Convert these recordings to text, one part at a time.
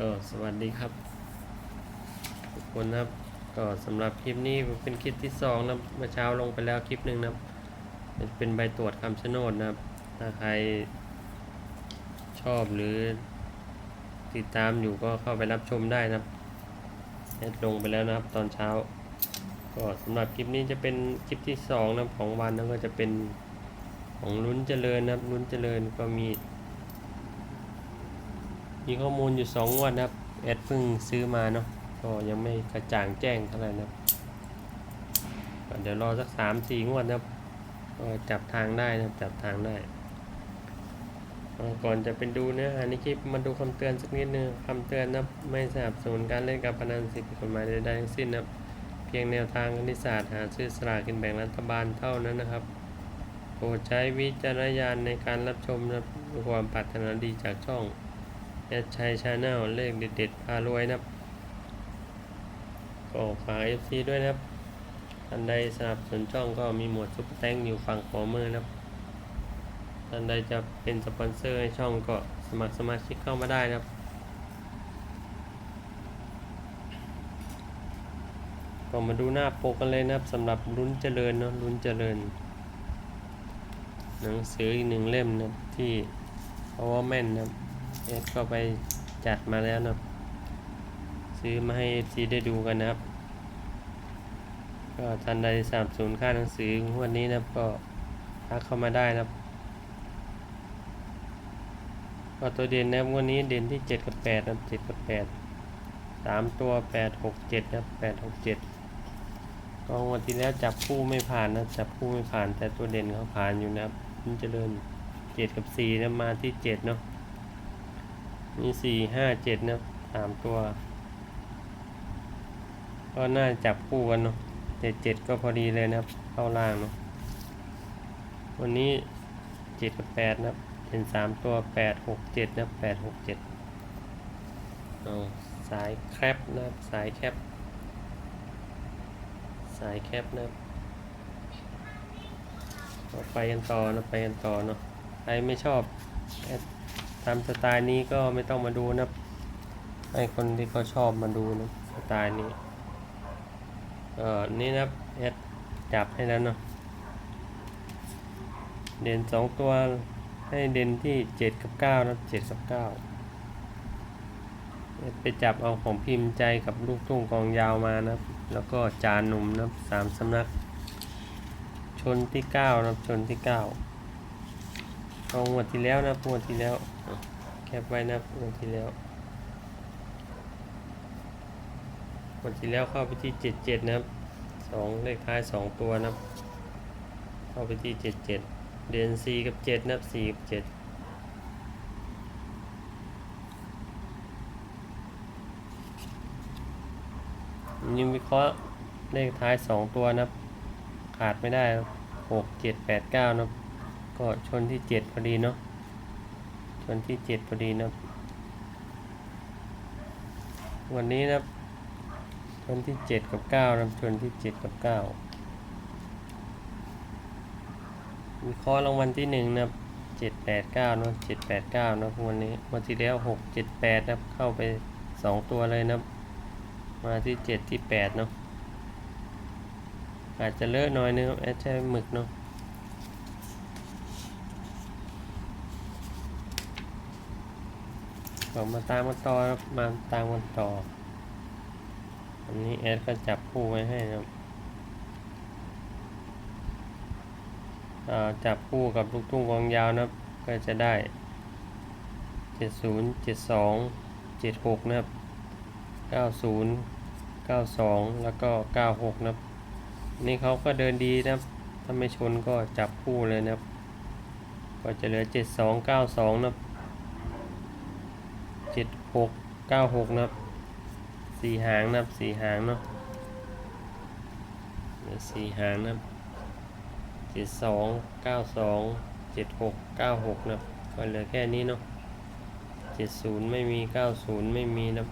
ก็สวัสดีครับ ทุกคนนะครับ ก็สำหรับคลิปนี้เป็นคลิปที่สองนะเมื่อเช้าลงไปแล้วคลิปหนึ่งนะเป็นเป็นใบตรวจคำชะโนดนะครับ ถ้าใครชอบหรือติดตามอยู่ก็เข้าไปรับชมได้นะครับแอดลงไปแล้วนะครับตอนเช้า ก็สำหรับคลิปนี้จะเป็นคลิปที่สองนะของวันแล้วก็จะเป็นของลุ้นเจริญนะครับลุ้นเจริญก็มี มีข้อมูลอยู่สองวดนะครับแอดเพิ่งซื้อมาเนาะก็ยังไม่กระจ่างแจ้งเท่าไหร่นะครับก็เดี๋ยวรอสักสามสี่งวดนะครับก็จับทางได้นะครับจับทางได้ ก่อนจะเป็นดูเนื้อหาในคลิปมาดูคำเตือนสักนิดนึงคำเตือนนะไม่สนับสนุนการเล่นการพนันสิ่งผิดกฎหมายใดๆทั้งสิ้นนะครับเพียงแนวทางคณิตศาสตร์หาซื้อสลากกินแบ่งรัฐบาลเท่านั้นนะครับโปรดใช้วิจารณญาณในการรับชมนะความปรารถนาดีจากช่อง ดชัยชาแนลเลขเด็ดๆพารวยนะครับก็ฝาก FC ด้วยนะครับท่านใดสนับสนุนช่องก็มีหมวดซุปเปอร์แตงอยู่ฝั่งขวามือนะครับท่านใดจะเป็นสปอนเซอร์ให้ช่องก็สมัครสมาชิกเข้ามาได้นะครับ ก็มาดูหน้าปกกันเลยนะครับสำหรับลุ้นเจริญเนาะลุ้นเจริญ หนังสืออีกหนึ่งเล่มนะที่ Powerman นะครับ เอสก็ไปจัดมาแล้วนะครับซื้อมาให้ FC ได้ดูกันนะครับ ก็ท่านใดสามศูนย์ค่าหนังสือวันนี้นะก็ทักเข้ามาได้นะครับก็ตัวเด่นนะครับวันนี้เด่นที่7กับ8นะครับ7กับ8 3ตัว8 6 7นะครับ8 6 7ก็วันที่แล้วจับคู่ไม่ผ่านนะจับคู่ไม่ผ่านแต่ตัวเด่นเขาผ่านอยู่นะครับมันเจริญ7กับ4นะมาที่7เนาะ มีสี่ห้าเจ็ดนะสามตัว ก็น่าจับคู่กันเนาะเจ็ดเจ็ดก็พอดีเลยนะครับเข้าล่างเนาะวันนี้เจ็ดกับแปดนะครับเป็นสามตัวแปดหกเจ็ดนะแปดหกเจ็ดเอาสายแคปนะครับสายแคปสายแคปนะครับไปกันต่อนะไปกันต่อเนาะใครไม่ชอบแอด ตามสไตล์นี้ก็ไม่ต้องมาดูนะให้คนที่เขาชอบมาดูนะสไตล์นี้ เออนี่นะเอสจับให้แล้วเนาะ เด่นสองตัวให้เด่นที่เจ็ดกับเก้านะเจ็ดกับเก้าเอสไปจับเอาของพิมพ์ใจกับลูกทุ่งกองยาวมานะแล้วก็จานหนุ่มนะสามสำนัก ชนที่เก้านะชนที่เก้า เอางวดที่แล้วนะงวดที่แล้วแคปไว้นะงวดที่แล้วงวดที่แล้วเข้าไปที่เจ็ดเจ็ดนะครับสองเลขท้ายสองตัวนะครับเข้าไปที่เจ็ดเจ็ดเดือนสี่กับเจ็ดนะครับสี่กับเจ็ดยังวิเคราะห์เลขท้ายสองตัวนะครับขาดไม่ได้หกเจ็ดแปดเก้านะครับ ก็ชนที่เจ็ดพอดีเนาะชนที่เจ็ดพอดีนะวันนี้นะชนที่เจ็ดกับเก้านะชนที่เจ็ดกับเก้ามีข้อรางวัลที่หนึ่งนะเจ็ดแปดเก้านะเจ็ดแปดเก้านะวันนี้วันที่แล้วหกเจ็ดแปดนะเข้าไปสองตัวเลยนะมาที่เจ็ดที่แปดเนาะอาจจะเลอะหน่อยนึงแอดใช้หมึกเนาะ ก็มาตามกันต่อครับมาตามกันต่อ อันนี้แอดก็จับคู่ไว้ให้นะครับอ่าจับคู่กับลูกทุ่งกองยาวนะครับ ก็จะได้ 70 72 76 นะครับ 90 92 แล้วก็ 96 นะครับ นี่เขาก็เดินดีนะครับ ถ้าไม่ชนก็จับคู่เลยนะครับ ก็จะเหลือ 72 92 นะครับ หกเก้าหกนะครับสี่หางนะครับสี่หางเนาะสี่หางนะครับเจ็ดสองเก้าสองเจ็ดหกเก้าหกนะครับก็เหลือแค่นี้เนาะเจ็ดศูนย์ไม่มีเก้าศูนย์ไม่มีนับ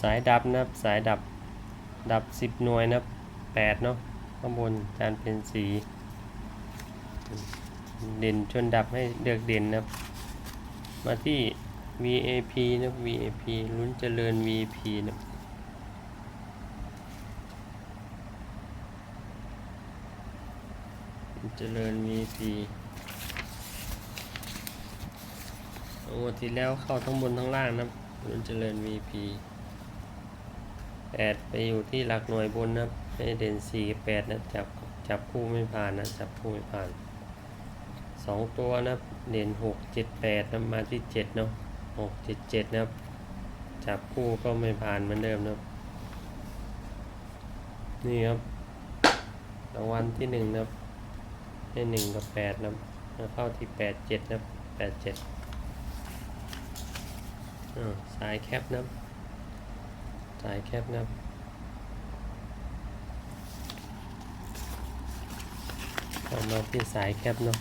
สายดับนะครับสายดับดับสิบหน่วยนะครับแปดเนาะ ข้างบนจานเป็นสี เด่นจนดับให้เลือกเด่นนะมาที่ VAP นะ VAP ลุ้นเจริญ VAP นะครับลุ้นเจริญ VAP งวดที่แล้วเข้าทั้งบนทั้งล่างนะลุ้นเจริญ VP แปดไปอยู่ที่หลักหน่วยบนนะ เด่นสี่แปดนะจับจับคู่ไม่ผ่านนะจับคู่ไม่ผ่านสองตัวนะเด่นหกเจ็ดแปดนะมาที่เจ็ดเนาะหกเจ็ดเจ็ดนะจับคู่ก็ไม่ผ่านเหมือนเดิมนะนี่ครับรางวัลที่หนึ่งนะครับให้หนึ่งกับแปดนะแล้วเข้าที่แปดเจ็ดนะแปดเจ็ดอ่าสายแคปนะสายแคปนะครับ เอามาที่สายแคปเนาะ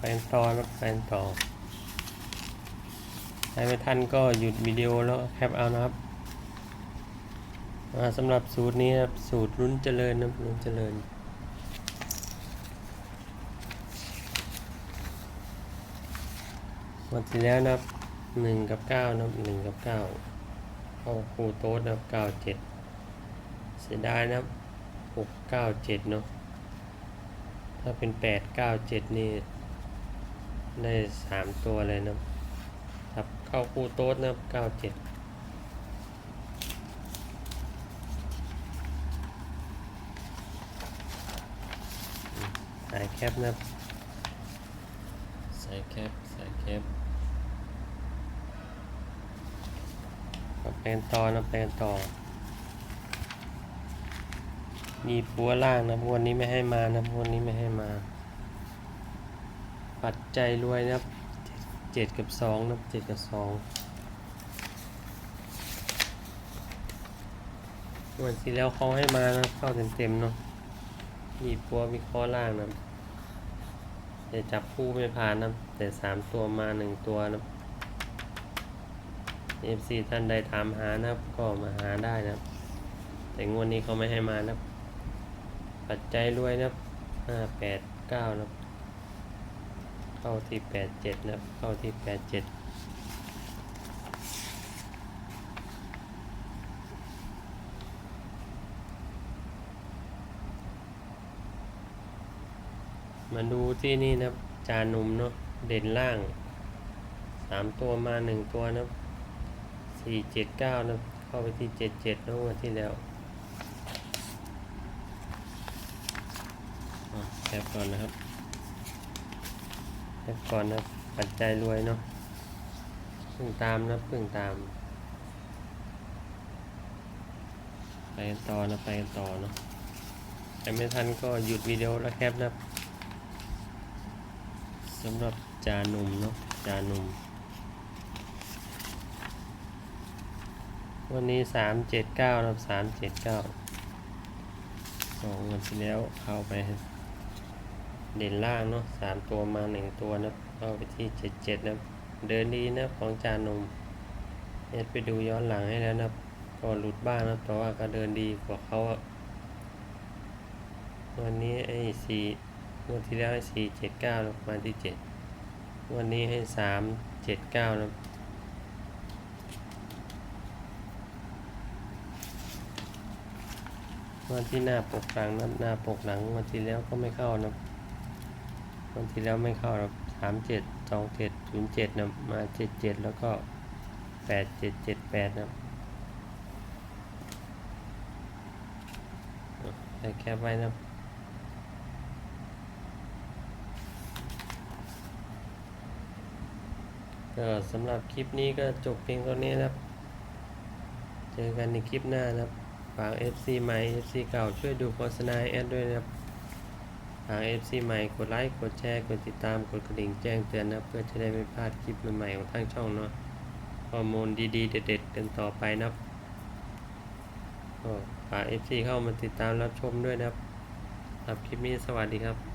ไปต่อแล้วไปต่อใครไม่ทันก็หยุดวิดีโอแล้วแคปเอานะครับสำหรับสูตรนี้ครับสูตรรุ่นเจริญนะรุ่นเจริญ วันที่แล้วนะครับหนึ่งกับเก้านับหนึ่งกับเก้าเข้าคูโต๊ดนับเก้าเจ็ดเสียดายนับหกเก้าเจ็ดเนาะถ้าเป็นแปดเก้าเจ็ดนี่ได้สามตัวเลยนะ ครับเข้าคูโต๊ดนะครับเก้าเจ็ดสายแคปนะสายแคปสายแคป ก็ไปกันต่อนะไปกันต่อ มีปัวล่างนะวันนี้ไม่ให้มานะวันนี้ไม่ให้มา ปัจจัยรวยนะเจ็ดกับสองนะเจ็ดกับสองวันที่แล้วเขาให้มานะเข้าเต็มๆเนาะมีปัวมีข้อล่างนะแต่จับคู่ไม่ผ่านนะแต่สามตัวมาหนึ่งตัวนะ เอฟซีท่านใดถามหานะครับ ก็มาหาได้นะครับ แต่งวดนี้เขาไม่ให้มานะครับ ปัจจัยรวยนะครับห้าแปดเก้านะครับ เข้าที่แปดเจ็ดนะครับ เข้าที่แปดเจ็ดมาดูที่นี่นะครับ จานหนุ่มเนาะเด่นล่างสามตัวมาหนึ่งตัวนะครับ สี่เจ็ดเก้านะเข้าไปที่เจ็ดเจ็ดนะงวันที่แล้วแคปก่อนนะครับแคปก่อนนะปัจจัยรวยเนาะเพิ่งตามนะเพิ่งตาม ไปกันต่อนะไปกันต่อเนาะใครไม่ทันก็หยุดวิดีโอแล้วแคปนะสำหรับจานุ่มเนาะจานุ่ม วันนี้สามเจ็ดเก้านะสามเจ็ดเก้าสองวันที่แล้วเข้าไป เด่นล่างเนาะสามตัวมาหนึ่งตัวนะเข้าไปที่เจ็ดเจ็ดนะเดินดีนะของจานมเอ็ดไปดูย้อนหลังให้แล้วนะก็หลุดบ้างนะแต่ว่าก็เดินดีกว่าเขาวันนี้ไอ้สี่วันที่แล้วให้สี่เจ็ดเก้ามาที่เจ็ดวันนี้ให้สามเจ็ดเก้านะ วันที่หน้าปกหลังนะหน้าปกหลังวันที่แล้วก็ไม่เข้านะวันที่แล้วไม่เข้าหรอกสามเจ็ดสองเจ็ดศูนย์เจ็ดนะมาเจ็ดเจ็ดแล้วก็แปดเจ็ดเจ็ดแปดนะใส่แคปไว้นะก็สำหรับคลิปนี้ก็จบเพียงเท่านี้นะครับ เจอกันในคลิปหน้านะครับ ฝาก FC ใหม่ FC เก่าช่วยดูโฆษณาแอดด้วยนะครับทาง FC ใหม่กดไลค์กดแชร์กดติดตามกดกระดิ่งแจ้งเตือนนะเพื่อจะได้ไม่พลาดคลิปใหม่ๆของทางช่องเนาะข้อมูลดีๆ เด็ดๆกันต่อไปนะครับก็ฝาก FC เข้ามาติดตามรับชมด้วยนะครับสำหรับคลิปนี้สวัสดีครับ